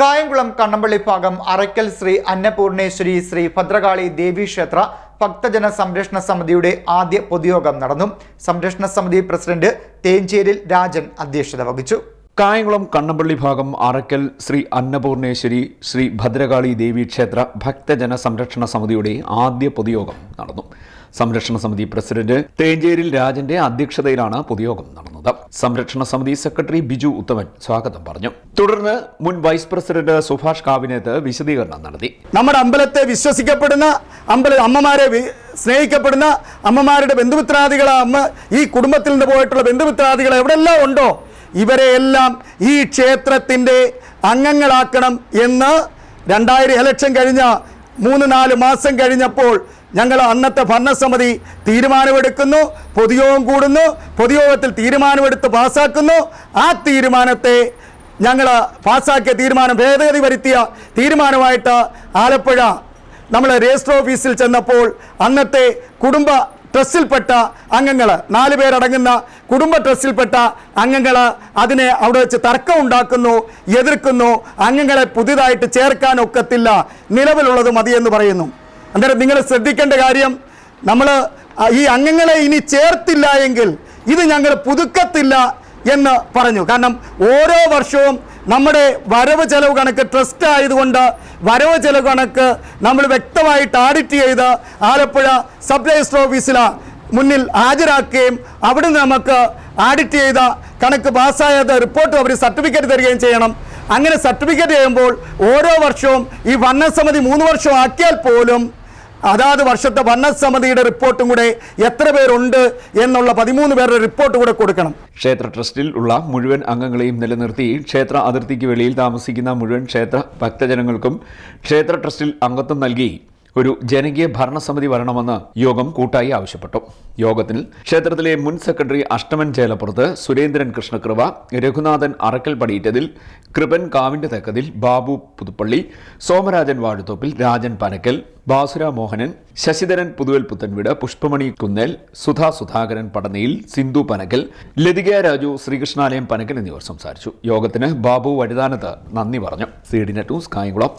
കായംകുളം കണ്ണമ്പള്ളി ഭാഗം അറയ്ക്കൽ ശ്രീ അന്നപൂർണേശ്വരി ശ്രീ ഭദ്രകാളി ദേവീക്ഷേത്ര ഭക്തജന സംരക്ഷണ സമിതിയുടെ ആദ്യ പൊതുയോഗം നടന്നു. സംരക്ഷണ സമിതി പ്രസിഡന്റ് തേഞ്ചേരിൽ രാജൻ അധ്യക്ഷത വഹിച്ചു. കായംകുളം കണ്ണമ്പള്ളി ഭാഗം അറയ്ക്കൽ ശ്രീ അന്നപൂർണേശ്വരി ശ്രീ ഭദ്രകാളി ദേവി ക്ഷേത്ര ഭക്തജന സംരക്ഷണ സമിതിയുടെ ആദ്യ പൊതുയോഗം നടന്നു. സംരക്ഷണ സമിതി പ്രസിഡന്റ് തേഞ്ചേരിൽ രാജന്റെ അധ്യക്ഷതയിലാണ് പൊതുയോഗം നടന്നത്. സംരക്ഷണ സമിതി സെക്രട്ടറി ബിജു ഉത്തമൻ സ്വാഗതം പറഞ്ഞു. തുടർന്ന് മുൻ വൈസ് പ്രസിഡന്റ് സുഭാഷ് കാവിനത്ത് വിശദീകരണം നടത്തി. നമ്മുടെ അമ്പലത്തെ വിശ്വസിക്കപ്പെടുന്ന അമ്പല അമ്മമാരെ സ്നേഹിക്കപ്പെടുന്ന അമ്മമാരുടെ ബന്ധുമിത്രാദികളെ അമ്മ ഈ കുടുംബത്തിൽ നിന്ന് പോയിട്ടുള്ള ബന്ധുമിത്രാദികൾ എവിടെല്ലാം ഉണ്ടോ ഇവരെയെല്ലാം ഈ ക്ഷേത്രത്തിന്റെ അംഗങ്ങളാക്കണം എന്ന് രണ്ടായിരം ഇലക്ഷൻ കഴിഞ്ഞ മൂന്ന് നാല് മാസം കഴിഞ്ഞപ്പോൾ ഞങ്ങൾ അന്നത്തെ ഭരണസമിതി തീരുമാനമെടുക്കുന്നു പൊതുയോഗം കൂടുന്നു പൊതുയോഗത്തിൽ തീരുമാനമെടുത്ത് പാസ്സാക്കുന്നു ആ തീരുമാനത്തെ ഞങ്ങൾ പാസ്സാക്കിയ തീരുമാനം ഭേദഗതി വരുത്തിയ തീരുമാനമായിട്ട് ആലപ്പുഴ നമ്മൾ രജിസ്റ്റർ ഓഫീസിൽ ചെന്നപ്പോൾ അന്നത്തെ കുടുംബ ട്രസ്റ്റിൽപ്പെട്ട അംഗങ്ങൾ നാല് പേരടങ്ങുന്ന കുടുംബ ട്രസ്റ്റിൽപ്പെട്ട അംഗങ്ങൾ അതിനെ അവിടെ വെച്ച് തർക്കം ഉണ്ടാക്കുന്നു എതിർക്കുന്നു. അംഗങ്ങളെ പുതിയതായിട്ട് ചേർക്കാൻ ഒക്കത്തില്ല നിലവിലുള്ളത് മതിയെന്ന് പറയുന്നു. അന്നേരം നിങ്ങൾ ശ്രദ്ധിക്കേണ്ട കാര്യം നമ്മൾ ഈ അംഗങ്ങളെ ഇനി ചേർത്തില്ല എങ്കിൽ ഇത് ഞങ്ങൾ പുതുക്കത്തില്ല എന്ന് പറഞ്ഞു. കാരണം ഓരോ വർഷവും നമ്മുടെ വരവ് ചെലവ് കണക്ക് ട്രസ്റ്റ് ആയതുകൊണ്ട് വരവ് ചെലവ് കണക്ക് നമ്മൾ വ്യക്തമായിട്ട് ആഡിറ്റ് ചെയ്ത് ആലപ്പുഴ സബ് രജിസ്റ്റർ ഓഫീസിൽ മുന്നിൽ ഹാജരാക്കുകയും അവിടുന്ന് നമുക്ക് ആഡിറ്റ് ചെയ്ത കണക്ക് പാസ്സായത് റിപ്പോർട്ട് അവർ സർട്ടിഫിക്കറ്റ് തരികയും ചെയ്യണം. അങ്ങനെ സർട്ടിഫിക്കറ്റ് ചെയ്യുമ്പോൾ ഓരോ വർഷവും ഈ ഭരണസമിതി മൂന്ന് വർഷം ആക്കിയാൽ പോലും അതാത് വർഷത്തെ ഭരണസമിതിയുടെ റിപ്പോർട്ടും കൂടെ എത്ര പേരുണ്ട് എന്നുള്ള പതിമൂന്ന് പേരുടെ റിപ്പോർട്ട് കൂടെ കൊടുക്കണം. ക്ഷേത്ര ട്രസ്റ്റിൽ ഉള്ള മുഴുവൻ അംഗങ്ങളെയും നിലനിർത്തി ക്ഷേത്ര അതിർത്തിക്ക് വെളിയിൽ താമസിക്കുന്ന മുഴുവൻ ക്ഷേത്ര ഭക്തജനങ്ങൾക്കും ക്ഷേത്ര ട്രസ്റ്റിൽ അംഗത്വം നൽകി. ഒരു ജനകീയ ഭരണസമിതി വരണമെന്ന് യോഗം കൂട്ടായി ആവശ്യപ്പെട്ടു. യോഗത്തിൽ ക്ഷേത്രത്തിലെ മുൻ സെക്രട്ടറി അഷ്ടമൻ ചേലപ്പുറത്ത് സുരേന്ദ്രൻ കൃഷ്ണകൃവ രഘുനാഥൻ അറക്കൽ പടിയിറ്റതിൽ കൃപൻ കാവിന്റെ തെക്കതിൽ ബാബു പുതുപ്പള്ളി സോമരാജൻ വാഴുത്തോപ്പിൽ രാജൻ പനക്കൽ ബാസുര മോഹനൻ ശശിധരൻ പുതുവൽ പുത്തൻവീട് പുഷ്പമണി കുന്നേൽ സുധാ സുധാകരൻ പടനയിൽ സിന്ധു പനക്കൽ ലതിക രാജു ശ്രീകൃഷ്ണാലയം പനക്കൽ എന്നിവർ സംസാരിച്ചു. യോഗത്തിന് ബാബു വഴുതാനത്ത് നന്ദി പറഞ്ഞു. C D Kayamkulam.